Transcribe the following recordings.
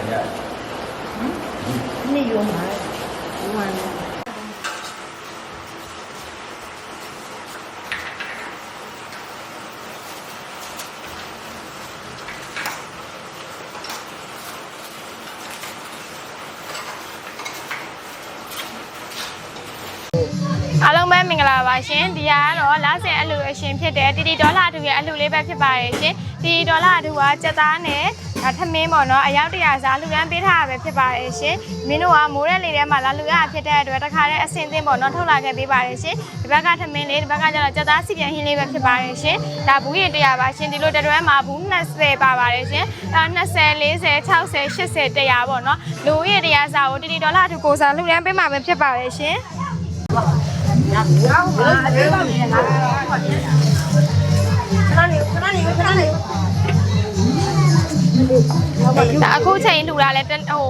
ခံရတယ်နေ့ရောမှာဝန်အားလုံးပဲမင်္ဂလာပါရှင်ဒီဟာကတော့လဆယ်အလူအရှင်ဖြစ်တဲ့တီတီဒေါ်လာအတူရဲ့အလူလေးပဲဖြစ်ပါတယ်ရှင်တီတီဒေါ်လာအတူကစက်သားနဲ့ ထမင်းပေါ့နော်အယောက်တရာစားလှူဒန်းပေးထားတာပဲဖြစ်ပါတယ်ရှင်မင်းတို့ကမိုးရက်လေးထဲမှာလာလှူရတာဖြစ်တဲ့အတွက်တခါတည်းအစင်သင်းပေါ့နော်ထုတ်လာခဲ့ပေးပါတယ်ရှင်ဒီဘက်ကထမင်းလေးဒီဘက်ကကျတော့စက်သားစီပြန်ဟင်းလေးပဲဖြစ်ပါတယ်ရှင်ဒါဘူးရတရာပါရှင်ဒီလိုတတွဲမှာဘူး20ပါပါတယ်ရှင်အဲ20 40 60 80 100ပေါ့နော်လူရတရာစားကိုတီတီဒေါ်လာအထူကိုစားလှူဒန်းပေးမှာပဲဖြစ်ပါတယ်ရှင် ဒါအခုချိန်လှူတာလဲတဟို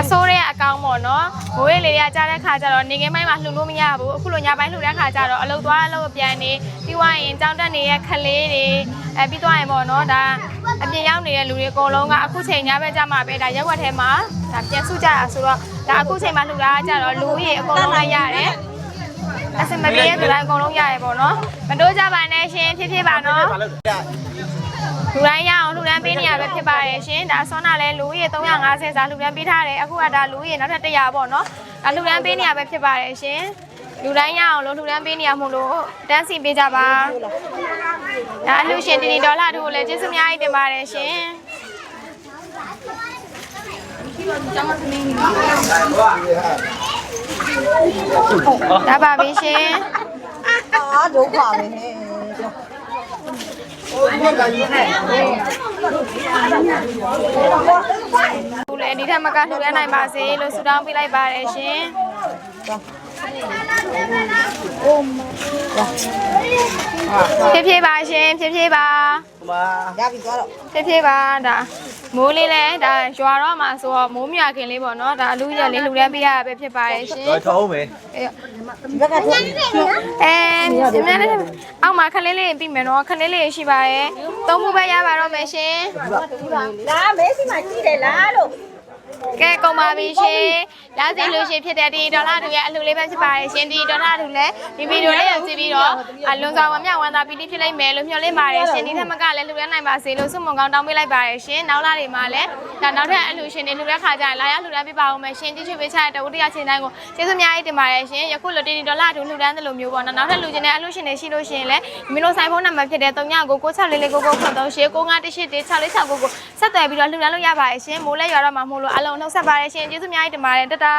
အစိုးရအကောင့်ပေါ့နော်ဘိုးလေးတွေကကြားတဲ့ခါကျတော့နေကင်းပိုင်းမှာလှူလို့မရဘူးအခုလိုညပိုင်းလှူတဲ့ခါကျတော့အလုပ်သွားအလုပ်ပြန်နေပြီးွားရင်ကြောင်းတက်နေတဲ့ခလေးတွေအဲပြီးသွားရင်ပေါ့နော်ဒါအပြင်ရောက်နေတဲ့လူတွေအကုန်လုံးကအခုချိန်ညဘက်ကြမှာပဲဒါရက်ွက်ထဲမှာဒါပြန်စုကြတာဆိုတော့ဒါအခုချိန်မှာလှူတာကကျတော့လူကြီးအကုန်လုံးလိုက်ရတယ်အစမပြေတဲ့တိုင်းအကုန်လုံးရတယ်ပေါ့နော်မတိုးကြပါနဲ့ရှင်ဖြည်းဖြည်းပါနော် လူတိုင်းရအောင်လူတိုင်းပေးနေရပဲဖြစ်ပါတယ်ရှင်ဒါဆွမ်းနာလဲလူရေ350စာလူတိုင်းပေးထားတယ်အခုကဒါလူရေနောက်ထပ်100ပေါ့နော်ဒါလူတိုင်းပေးနေရပဲဖြစ်ပါတယ်ရှင်လူတိုင်းရအောင်လို့လူတိုင်းပေးနေရမို့လို့တန်းစီပေးကြပါဒါအလှရှင်တီနီဒေါ်လာတို့ကိုလည်းကျေးဇူးများကြီးတင်ပါတယ်ရှင်ဒါပါပြီရှင်အာဒုက္ခပဲ ခုလည်းဒီထက်မကလှူရနိုင်ပါစေလို့ဆုတောင်းပေးလိုက်ပါတယ်ရှင် ဖြည်းဖြည်းပါရှင်ဖြည်းဖြည်းပါမာရပြီသွားတော့ဖြည်းဖြည်းပါဒါမိုးလေးလဲဒါရွာတော့မှာဆိုတော့မိုးမြခင်လေးပေါ့နော်ဒါအလူရက်လေးလှူတန်းပေးရတာပဲဖြစ်ပါရဲ့ရှင်တော့ထောင်းမယ်အေးဒီဘက်ကထောင်းအဲမြန်မြန်လေးအောက်မှာခလေးလေးပြိမယ်နော်ခလေးလေးရှိပါရဲ့သုံးခုပဲရပါတော့မယ်ရှင်ဒါမေးစီမှာကြည့်တယ်လားလို့ ကဲကုန်ပါပြီရှင်လာစီလို့ရှင်ဖြစ်တဲ့ဒီဒေါ်လာတူရဲ့အလှူလေးပဲဖြစ်ပါတယ်ရှင်ဒီဒေါ်လာတူလည်းဒီဗီဒီယိုလေးကိုကြည့်ပြီးတော့အလွန်ဆောင်ဝမ်းမြောက်ဝမ်းသာပီတိဖြစ်လိုက်မယ်လို့မျှော်လင့်ပါတယ်ရှင်ဒီထက်မကလည်းလှူရမ်းနိုင်ပါစေလို့ဆုမွန်ကောင်းတောင်းပေးလိုက်ပါတယ်ရှင်နောက်လာတွေမှာလည်းဒါနောက်ထပ်အလှူရှင်တွေလှူတဲ့ခါကျရင်လာရောက်လှူဒန်းပေးပါဦးမယ်ရှင်တိကျပေးချတဲ့တဝတရချင်းတိုင်းကိုကျေးဇူးအများကြီးတင်ပါတယ်ရှင်ယခုလိုတီတီဒေါ်လာတူလှူဒန်းတယ်လို့မျိုးပေါ့နော်နောက်ထပ်လှူခြင်းတဲ့အလှူရှင်တွေရှိလို့ရှိရင်လည်းမင်းတို့ဆိုင်ဖုန်းနံပါတ်ဖြစ်တဲ့3999693969616669ကိုဆက်သွယ်ပြီးတော့လှူဒန်းလို့ရပါတယ်ရှင်မိုးလဲရွာတော့မှာမို့လို့အလုံးနှုတ်ဆက်ပါတယ်ရှင်ကျေးဇူးအများကြီးတင်ပါတယ်တတာ